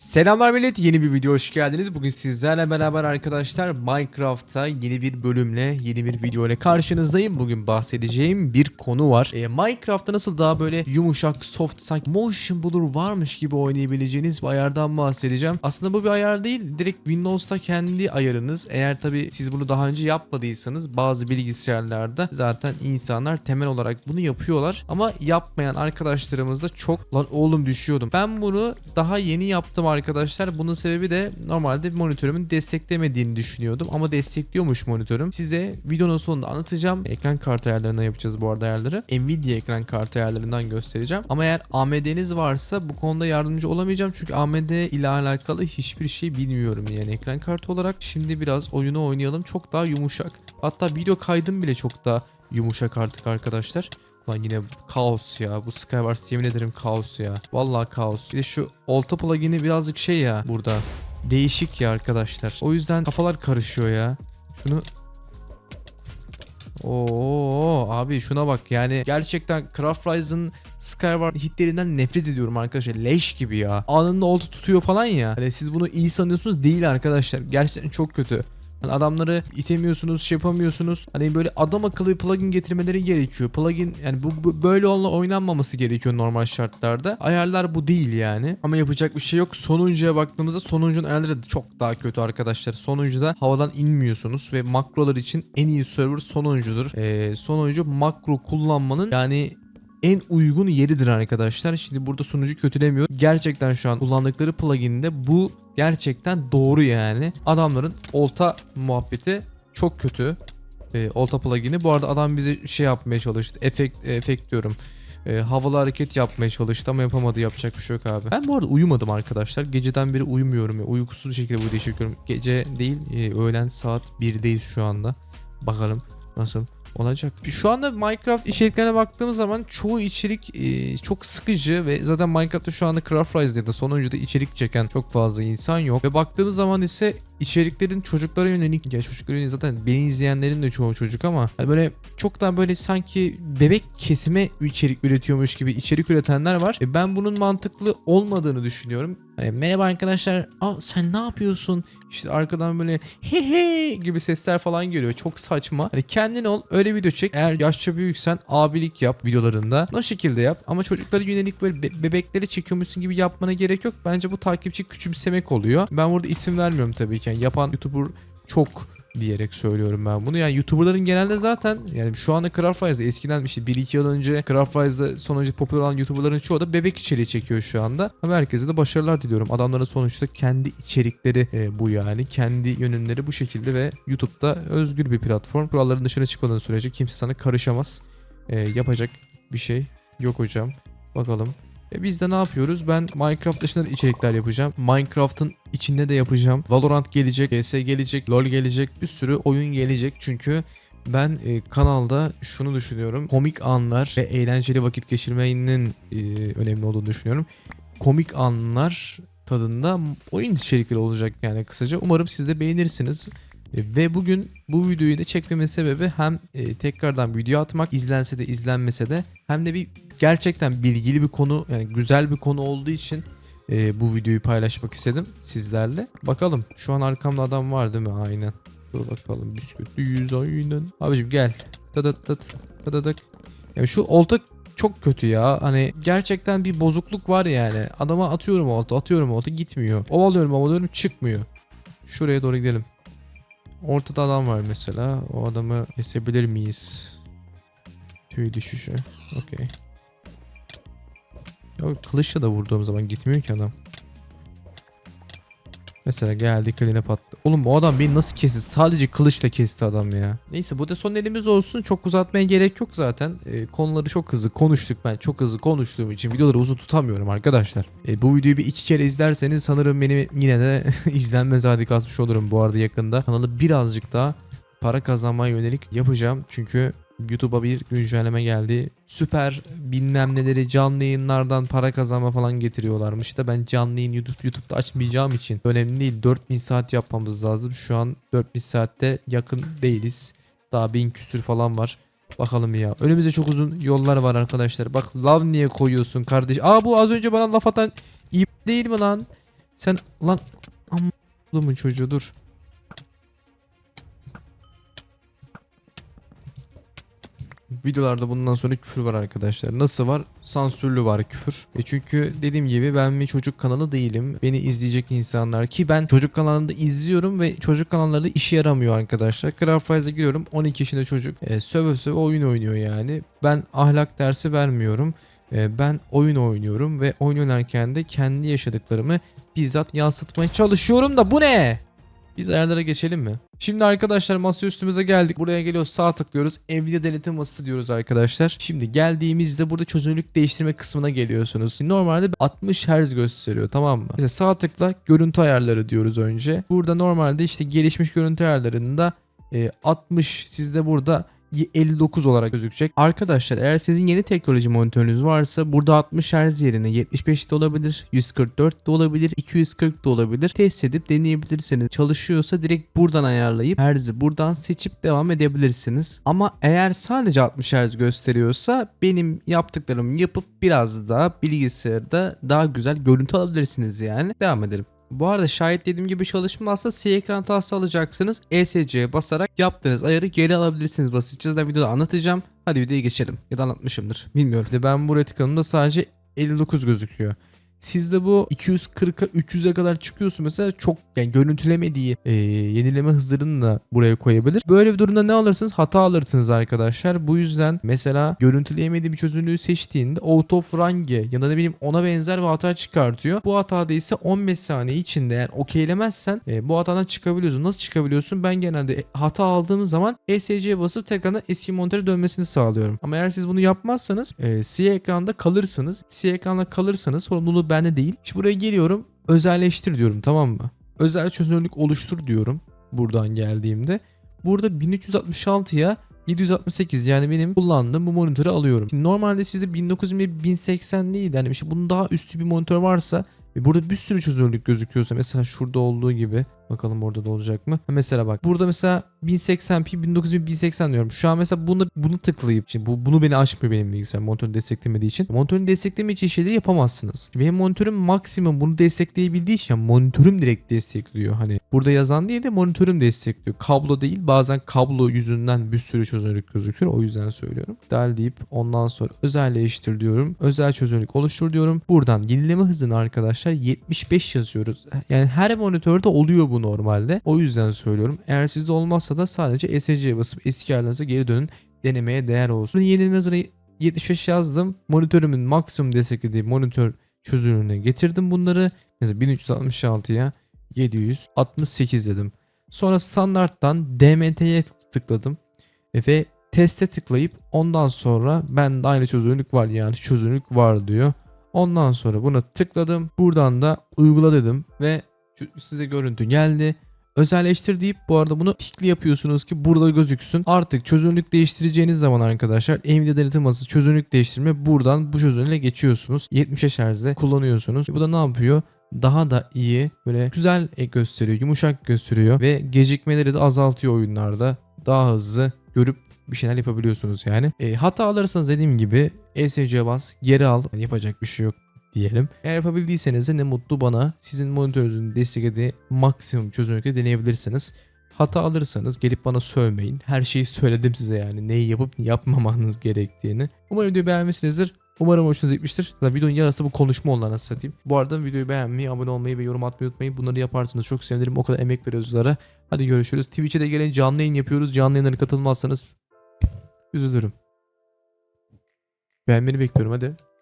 Selamlar millet yeni bir video hoş geldiniz. Bugün sizlerle beraber arkadaşlar Minecraft'ta yeni bir bölümle yeni bir video ile karşınızdayım. Bugün bahsedeceğim bir konu var. Ee, Minecraft'ta nasıl daha böyle yumuşak, soft, sanki motion blur varmış gibi oynayabileceğiniz bir ayardan bahsedeceğim. Aslında bu bir ayar değil. Direkt Windows'ta kendi ayarınız. Eğer tabi siz bunu daha önce yapmadıysanız bazı bilgisayarlarda zaten insanlar temel olarak bunu yapıyorlar. Ama yapmayan arkadaşlarımız da çok lan oğlum düşüyordum. Ben bunu daha yeni yaptım arkadaşlar. Bunun sebebi de normalde monitörümün desteklemediğini düşünüyordum ama destekliyormuş monitörüm. Size videonun sonunda anlatacağım. Ekran kartı ayarlarından yapacağız bu arada ayarları. Nvidia ekran kartı ayarlarından göstereceğim. Ama eğer AMD'niz varsa bu konuda yardımcı olamayacağım çünkü AMD ile alakalı hiçbir şey bilmiyorum yani ekran kartı olarak. Şimdi biraz oyunu oynayalım. Çok daha yumuşak. Hatta video kaydım bile çok daha yumuşak artık arkadaşlar. Lan yine kaos ya. Bu Skywars yemin ederim kaos ya. Vallahi kaos. Bir de şu olta plugin'i birazcık şey ya burada. Değişik ya arkadaşlar. O yüzden kafalar karışıyor ya. Şunu Oo abi şuna bak yani gerçekten Craft Rise'ın Skyward hitlerinden nefret ediyorum arkadaşlar. Leş gibi ya. Anında olta tutuyor falan ya. Hani siz bunu iyi sanıyorsunuz değil arkadaşlar. Gerçekten çok kötü. Hani adamları itemiyorsunuz, şey yapamıyorsunuz. Hani böyle adam akıllı bir plugin getirmeleri gerekiyor. Plugin yani bu, bu böyle onunla oynanmaması gerekiyor normal şartlarda. Ayarlar bu değil yani. Ama yapacak bir şey yok. Sonuncuya baktığımızda sonuncunun ayarları da çok daha kötü arkadaşlar. Sonuncuda havadan inmiyorsunuz ve makrolar için en iyi server sonuncudur. Ee, sonuncu makro kullanmanın yani en uygun yeridir arkadaşlar. Şimdi burada sunucu kötülemiyor. Gerçekten şu an kullandıkları pluginde bu gerçekten doğru yani. Adamların olta muhabbeti çok kötü. Ee, olta plugin'i. Bu arada adam bize şey yapmaya çalıştı. Efekt, efekt diyorum. Ee, havalı hareket yapmaya çalıştı ama yapamadı. Yapacak bir şey yok abi. Ben bu arada uyumadım arkadaşlar. Geceden beri uyumuyorum. Ya. Uykusuz bir şekilde bu videoyu çekiyorum. Gece değil e, öğlen saat 1'deyiz şu anda. Bakalım nasıl olacak. Şu anda Minecraft içeriklerine baktığımız zaman çoğu içerik e, çok sıkıcı ve zaten Minecraft'ta şu anda Craft Rise'de de sonuncuda içerik çeken çok fazla insan yok. Ve baktığımız zaman ise içeriklerin çocuklara yönelik ya çocuklara yönelik zaten beni izleyenlerin de çoğu çocuk ama hani böyle çok daha böyle sanki bebek kesime içerik üretiyormuş gibi içerik üretenler var. E ben bunun mantıklı olmadığını düşünüyorum. Hani merhaba arkadaşlar. Aa sen ne yapıyorsun? İşte arkadan böyle he he gibi sesler falan geliyor. Çok saçma. Hani kendin ol öyle video çek. Eğer yaşça büyüksen abilik yap videolarında. O şekilde yap. Ama çocuklara yönelik böyle be- bebekleri çekiyormuşsun gibi yapmana gerek yok. Bence bu takipçi küçümsemek oluyor. Ben burada isim vermiyorum tabii ki. Yani yapan YouTuber çok diyerek söylüyorum ben bunu. Yani YouTuber'ların genelde zaten yani şu anda Craft Rise'da eskiden işte 1-2 yıl önce Craft Rise'da sonucu popüler olan YouTuber'ların çoğu da bebek içeriği çekiyor şu anda. Ama herkese de başarılar diliyorum. Adamların sonuçta kendi içerikleri e, bu yani. Kendi yönümleri bu şekilde ve YouTube'da özgür bir platform. Kuralların dışına çıkmadığın sürece kimse sana karışamaz. E, yapacak bir şey yok hocam. Bakalım. E biz de ne yapıyoruz? Ben Minecraft dışında da içerikler yapacağım. Minecraft'ın içinde de yapacağım. Valorant gelecek, CS gelecek, LoL gelecek. Bir sürü oyun gelecek çünkü ben e, kanalda şunu düşünüyorum. Komik anlar ve eğlenceli vakit geçirmenin e, önemli olduğunu düşünüyorum. Komik anlar tadında oyun içerikleri olacak yani kısaca. Umarım siz de beğenirsiniz. E, Ve bugün bu videoyu da çekmemin sebebi hem e, tekrardan video atmak izlense de izlenmese de hem de bir gerçekten bilgili bir konu yani güzel bir konu olduğu için e, bu videoyu paylaşmak istedim sizlerle. Bakalım şu an arkamda adam var değil mi? Aynen. Dur bakalım bisküviyiz aynen. Abicim gel. Tıdıt tıt tıdıdık. Yani şu olta çok kötü ya. Hani gerçekten bir bozukluk var yani. Adama atıyorum olta atıyorum olta gitmiyor. Ovalıyorum ovalıyorum çıkmıyor. Şuraya doğru gidelim. Ortada adam var mesela. O adamı kesebilir miyiz? Tüy düşüşü. Okey. Ya kılıçla da vurduğum zaman gitmiyor ki adam. Mesela geldi kline pattı. Oğlum o adam beni nasıl kesti? Sadece kılıçla kesti adam ya. Neyse bu da son elimiz olsun. Çok uzatmaya gerek yok zaten. Ee, konuları çok hızlı konuştuk ben. Çok hızlı konuştuğum için videoları uzun tutamıyorum arkadaşlar. Ee, bu videoyu bir iki kere izlerseniz sanırım benim yine de izlenme hadi kasmış olurum bu arada yakında. Kanalı birazcık daha para kazanmaya yönelik yapacağım. Çünkü YouTube'a bir güncelleme geldi. Süper bilmem neleri canlı yayınlardan para kazanma falan getiriyorlarmış da ben canlı yayın YouTube, YouTube'da açmayacağım için önemli değil. 4000 saat yapmamız lazım. Şu an 4000 saatte yakın değiliz. Daha 1000 küsür falan var. Bakalım ya. Önümüzde çok uzun yollar var arkadaşlar. Bak lav niye koyuyorsun kardeş? Aa bu az önce bana laf atan iyi değil mi lan? Sen lan amma çocuğu dur. Videolarda bundan sonra küfür var arkadaşlar. Nasıl var? Sansürlü var küfür. E çünkü dediğim gibi ben bir çocuk kanalı değilim. Beni izleyecek insanlar ki ben çocuk kanalında izliyorum ve çocuk kanalları işe yaramıyor arkadaşlar. Craft Rise'a giriyorum. 12 yaşında çocuk e, söve söve oyun oynuyor yani. Ben ahlak dersi vermiyorum. E, ben oyun oynuyorum ve oyun oynarken de kendi yaşadıklarımı bizzat yansıtmaya çalışıyorum da bu ne? Biz ayarlara geçelim mi? Şimdi arkadaşlar masa üstümüze geldik. Buraya geliyoruz sağ tıklıyoruz. Evde denetim masası diyoruz arkadaşlar. Şimdi geldiğimizde burada çözünürlük değiştirme kısmına geliyorsunuz. Normalde 60 Hz gösteriyor tamam mı? Mesela sağ tıkla görüntü ayarları diyoruz önce. Burada normalde işte gelişmiş görüntü ayarlarında e, 60 sizde burada 59 olarak gözükecek. Arkadaşlar eğer sizin yeni teknoloji monitörünüz varsa burada 60 Hz yerine 75 de olabilir, 144 de olabilir, 240 da olabilir. Test edip deneyebilirsiniz. Çalışıyorsa direkt buradan ayarlayıp Hz'i buradan seçip devam edebilirsiniz. Ama eğer sadece 60 Hz gösteriyorsa benim yaptıklarımı yapıp biraz daha bilgisayarda daha güzel görüntü alabilirsiniz yani. Devam edelim. Bu arada şayet dediğim gibi çalışmazsa siyah ekran hatası alacaksınız. ESC'ye basarak yaptığınız ayarı geri alabilirsiniz basitçe. Zaten videoda anlatacağım. Hadi videoya geçelim. Ya da anlatmışımdır. Bilmiyorum. Ben buraya tıkladığımda sadece 59 gözüküyor. Sizde bu 240'a 300'e kadar çıkıyorsun mesela çok yani görüntülemediği e, yenileme hızlarını da buraya koyabilir. Böyle bir durumda ne alırsınız? Hata alırsınız arkadaşlar. Bu yüzden mesela görüntüleyemediği bir çözünürlüğü seçtiğinde out of range ya da ne bileyim ona benzer bir hata çıkartıyor. Bu hatada ise 15 saniye içinde eğer okeylemezsen e, bu hatadan çıkabiliyorsun. Nasıl çıkabiliyorsun? Ben genelde hata aldığım zaman ESC'ye basıp tekrardan eski monitöre dönmesini sağlıyorum. Ama eğer siz bunu yapmazsanız e, siyah ekranda kalırsınız. Siyah ekranda kalırsanız sorumluluğu bende değil. Şimdi buraya geliyorum. Özelleştir diyorum tamam mı? Özel çözünürlük oluştur diyorum. Buradan geldiğimde. Burada 1366'ya 768 yani benim kullandığım bu monitörü alıyorum. Şimdi normalde sizde 1920 1080 değil yani işte bunun daha üstü bir monitör varsa ve burada bir sürü çözünürlük gözüküyorsa mesela şurada olduğu gibi bakalım orada da olacak mı? Mesela bak burada mesela 1080p 1920 1080 diyorum. Şu an mesela bunu bunu tıklayıp şimdi bu bunu beni açmıyor benim bilgisayar monitörün desteklemediği için. Monitörün desteklemediği şeyleri yapamazsınız. Benim monitörüm maksimum bunu destekleyebildiği için yani monitörüm direkt destekliyor. Hani burada yazan değil de monitörüm destekliyor. Kablo değil bazen kablo yüzünden bir sürü çözünürlük gözükür. O yüzden söylüyorum. Del deyip ondan sonra özelleştir diyorum. Özel çözünürlük oluştur diyorum. Buradan yenileme hızını arkadaşlar 75 yazıyoruz. Yani her monitörde oluyor normalde. O yüzden söylüyorum. Eğer sizde olmazsa da sadece SC'ye basıp eski ayarlarınıza geri dönün. Denemeye değer olsun. Yenileme hızını 75 yazdım. Monitörümün maksimum desteklediği monitör çözünürlüğüne getirdim bunları. Mesela 1366'ya 768 dedim. Sonra standarttan DMT'ye tıkladım. Ve teste tıklayıp ondan sonra ben de aynı çözünürlük var yani çözünürlük var diyor. Ondan sonra buna tıkladım. Buradan da uygula dedim ve size görüntü geldi. Özelleştir deyip bu arada bunu tikli yapıyorsunuz ki burada gözüksün. Artık çözünürlük değiştireceğiniz zaman arkadaşlar Nvidia denetim masası çözünürlük değiştirme buradan bu çözünürlüğe geçiyorsunuz. 70 Hz'de kullanıyorsunuz. Bu da ne yapıyor? daha da iyi böyle güzel gösteriyor, yumuşak gösteriyor ve gecikmeleri de azaltıyor oyunlarda. Daha hızlı görüp bir şeyler yapabiliyorsunuz yani. E, hata alırsanız dediğim gibi ESC bas geri al yapacak bir şey yok diyelim. Eğer yapabildiyseniz de ne mutlu bana. Sizin monitörünüzün desteklediği maksimum çözünürlükte deneyebilirsiniz. Hata alırsanız gelip bana sövmeyin. Her şeyi söyledim size yani neyi yapıp yapmamanız gerektiğini. Umarım videoyu beğenmişsinizdir. Umarım hoşunuza gitmiştir. Zaten videonun yarısı bu konuşma nasıl satayım. Bu arada videoyu beğenmeyi, abone olmayı ve yorum atmayı unutmayın. Bunları yaparsanız çok sevinirim. O kadar emek veriyoruz sizlere. Hadi görüşürüz. Twitch'e de gelin canlı yayın yapıyoruz. Canlı yayınlara katılmazsanız üzülürüm. Beğenmeni bekliyorum hadi.